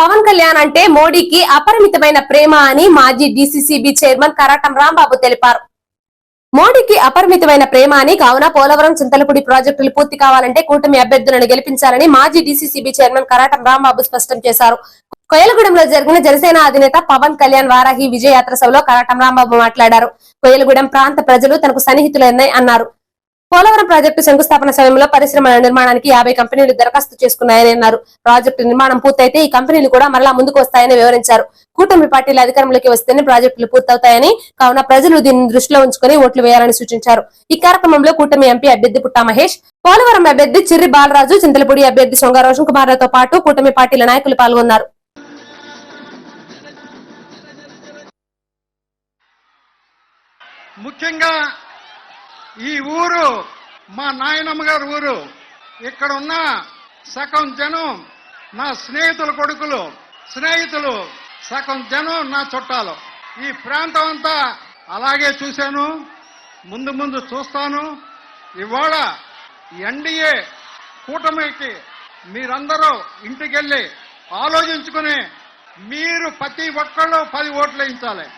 పవన్ కళ్యాణ్ అంటే మోడీకి అపరిమితమైన ప్రేమ అని మాజీ డిసిసిబి చైర్మన్ కరాటం రాంబాబు తెలిపారు. మోడీకి అపరిమితమైన ప్రేమ అని కావున పోలవరం చింతలపూడి ప్రాజెక్టులు పూర్తి కావాలంటే కూటమి అభ్యర్థులను గెలిపించాలని మాజీ డిసిసిబి చైర్మన్ కరాటం రాంబాబు స్పష్టం చేశారు. కోయలగూడెంలో జరిగిన జనసేన అధినేత పవన్ కళ్యాణ్ వారాహి విజయయాత్ర సభలో కరాటం రాంబాబు మాట్లాడారు. కోయలగూడెం ప్రాంత ప్రజలు తనకు సన్నిహితులని అన్నారు. పోలవరం ప్రాజెక్టు శంకుస్థాపన సమయంలో పరిశ్రమల నిర్మాణానికి యాభై కంపెనీలు దరఖాస్తు చేసుకున్నాయని అన్నారు. ప్రాజెక్టు నిర్మాణం పూర్తయితే ఈ కంపెనీలు కూడా మరలా ముందుకు వస్తాయని వివరించారు. కూటమి పార్టీలు అధికారంలోకి వస్తేనే ప్రాజెక్టులు పూర్తవుతాయని కావున ప్రజలు దీన్ని దృష్టిలో ఉంచుకుని ఓట్లు వేయాలని సూచించారు. ఈ కార్యక్రమంలో కూటమి ఎంపీ అభ్యర్థి పుట్టా మహేష్ పోలవరం అభ్యర్థి చిర్రి బాలరాజు చింతలపూడి అభ్యర్థి సొంగ రోషన్ కుమార్లతో పాటు కూటమి పార్టీల నాయకులు పాల్గొన్నారు. ముఖ్యంగా ఈ ఊరు మా నాయనమ్మ గారి ఊరు. ఇక్కడ ఉన్న సగం జనం నా స్నేహితుల కొడుకులు స్నేహితులు సగం జనం నా చుట్టాలు. ఈ ప్రాంతం అంతా అలాగే చూశాను ముందు ముందు చూస్తాను. ఇవాళ ఎన్డీఏ కూటమికి మీరందరూ ఇంటికెళ్ళి ఆలోచించుకుని మీరు ప్రతి ఒక్కళ్ళు పది ఓట్లు వేయించాలి.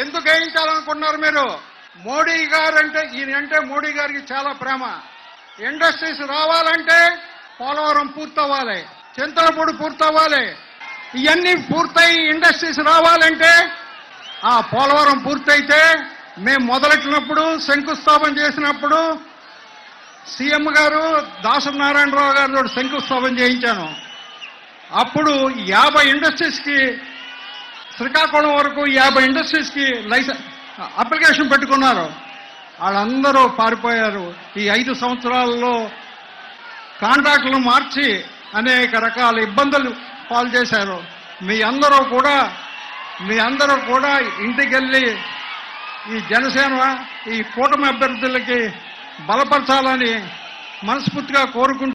ఎందుకు వేయించాలనుకున్నారు మీరు? మోడీ గారు అంటే ఈయన అంటే మోడీ గారికి చాలా ప్రేమ. ఇండస్ట్రీస్ రావాలంటే పోలవరం పూర్తవ్వాలి చింతలపూడి పూర్తవ్వాలి. ఇవన్నీ పూర్తయి ఇండస్ట్రీస్ రావాలంటే ఆ పోలవరం పూర్తయితే మేము మొదలెట్టినప్పుడు శంకుస్థాపన చేసినప్పుడు సీఎం గారు దాసరి నారాయణరావు గారితో శంకుస్థాపన చేయించాను. అప్పుడు యాభై ఇండస్ట్రీస్కి శ్రీకాకుళం వరకు యాభై ఇండస్ట్రీస్కి లైసెన్స్ అప్లికేషన్ పెట్టుకున్నారు. వాళ్ళందరూ పారిపోయారు. ఈ ఐదు సంవత్సరాల్లో కాంట్రాక్టులు మార్చి అనేక రకాల ఇబ్బందులు పాలు చేశారు. మీ అందరూ కూడా మీ అందరూ కూడా ఇంటికెళ్ళి ఈ జనసేన ఈ కూటమి అభ్యర్థులకి బలపరచాలని మనస్ఫూర్తిగా కోరుకుంటూ